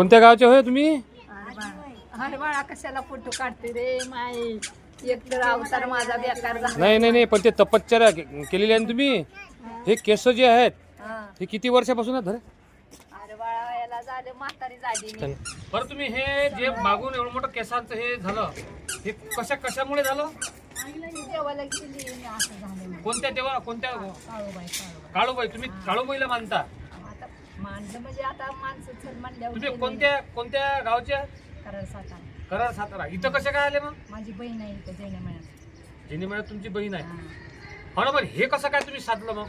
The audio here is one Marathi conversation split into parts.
कोणत्या गावचे होय तुम्ही? कशाला फोटो काढते रे माय एक तर अवतार माझा बेकार झाला. नाही नाही नाही पण ते तपश्चर्या के- केलेली आहे ना तुम्ही? हे. केस जे आहेत हा. हे किती वर्षापासून आहेत धरे अरे बाळा याला झालं म्हातारी झाली मी. बरं तुम्ही हे जे मागून एवढं मोठं केसांचं हे झालं हे कशा कशामुळे झालं? देवाला गेली मी असं झालं. कोणत्या तेव्हा कोणत्या? काळूबाई तुम्ही काळूबाईला मानता. माणसं म्हणजे आता माणसं चल म्हणल्यावर तुम्ही गेले. कोणत्या कोणत्या गावच्या करायला साता करार सातारा. इथं कशा काय आले मग? माझी बहीण आहे इथं जैन म्हणत जेणे म्हणत तुमची बहीण आहे. हो. ना बरं हे कसं काय तुम्ही साधलं मग?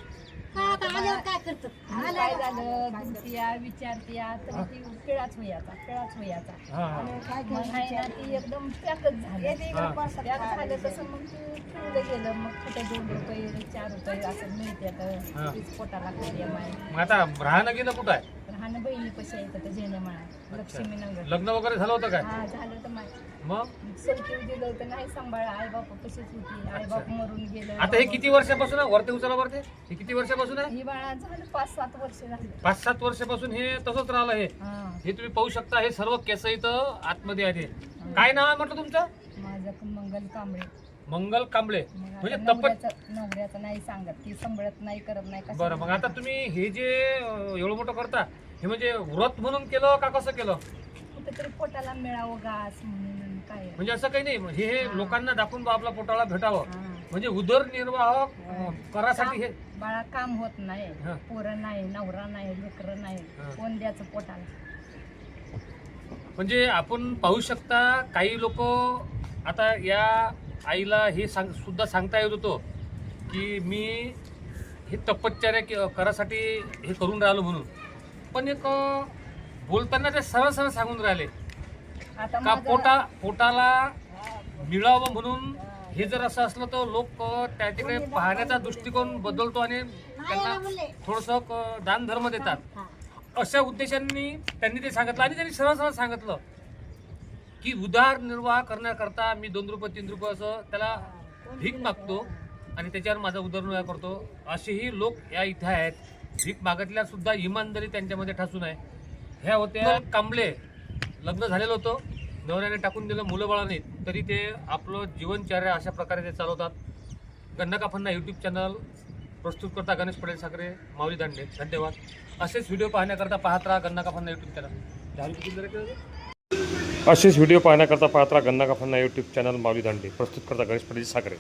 काय झालं? विचारतिया तर ती पिळाच होयाचा पिळाच होयाचा. मग आहे ना ती एकदम पॅकच झाली. पॅक झालं तसं मग ते ठेवलं गेलं. मग कुठे दोन रुपये चार रुपये असं मिळते. आता. तीच पोटाला खाली माय मग आता राहणं गेलं कुठं आहे? राहणं बहिणी पैसे येतं तर जेणे म्हणा. लक्ष्मी नगर लग्न वगैरे झालं होतं काय? हा झालं तर माय मग? सलकी दिलं तर नाही सांभाळ आई बाप कशीच होती. आई बाप मरून गेलं. आता हे किती वर्षापासून आहे? वरती उचला वरती? हे किती वर्षापासून आहे? ही बाळा झालं पाच सात वर्ष झाली. पाच सात वर्षापासून हे तसंच राहिलं हे हा. हे तुम्ही पाहू शकता हे सर्व केस इथं आतमध्ये आहेत हे. काय नाव आहे म्हटलं तुमचं? माझं मंगल कांबळे. मंगल कांबळे. म्हणजे तपत नवऱ्याचं नाही सांगत. ती सांभाळत नाही करत नाही कसं बरं मग आता तुम्ही हे जे अं, एवढं मोठं करता हे म्हणजे व्रत म्हणून केलं का कसं केलं? कुठेतरी पोटाला मिळावं घास म्हणून काय म्हणजे असं काही नाही म्हणजे हे लोकांना दाखवून बा आपला पोटाला भेटावं. हा. म्हणजे उदरनिर्वाह अं, करासाठी हे बाळा काम होत नाही. हा. पोरं नाही नवरा नाही लेकरं नाही. कोण द्याचं पोटाला? म्हणजे आपण पाहू शकता काही लोक आता या आईला हे सांग सुद्धा सांगता येत होतो की मी हे तपश्चर्या के- करासाठी हे करून राहिलो म्हणून. पण एक बोलताना ते सरळ सरळ सांगून राहिले. का पोटा पोटाला मिळावं म्हणून हे जर असं असलं तर लोक त्या ठिकाणी पाहण्याचा दृष्टिकोन बदलतो आणि त्यांना थोडस दान धर्म देतात. अशा उद्देशांनी त्यांनी ते सांगितलं आणि त्यांनी सरळ सरळ सांगितलं. की उदारनिर्वाह करण्याकरता मी दोन रुपये तीन रुपये असं त्याला भीक मागतो आणि त्याच्यावर माझा उदरनिर्वाह करतो. असेही लोक या इथे आहेत. भीक मागतल्या सुद्धा इमानदारी त्यांच्यामध्ये ठासून आहे. ह्या होत्या कांबळे. लग्न झालेलं होतं. नवऱ्याने टाकून दिलं मुलं नाहीत तरी ते आपलं जीवनचर्या अशा प्रकारे ते चालवतात. गन्ना फन्ना यूट्यूब चॅनल प्रस्तुत करता गणेश पटेल साखरे माऊली दांडे. धन्यवाद. असेच व्हिडिओ पाहण्याकरता पाहत राहा गन्ना फन्ना यूट्यूब चॅनल असेच व्हिडिओ पाहण्याकरता पाहत राहा गन्ना फन्ना यूट्यूब चॅनल माऊली दांडे. प्रस्तुत करता गणेश पटेल साखरे.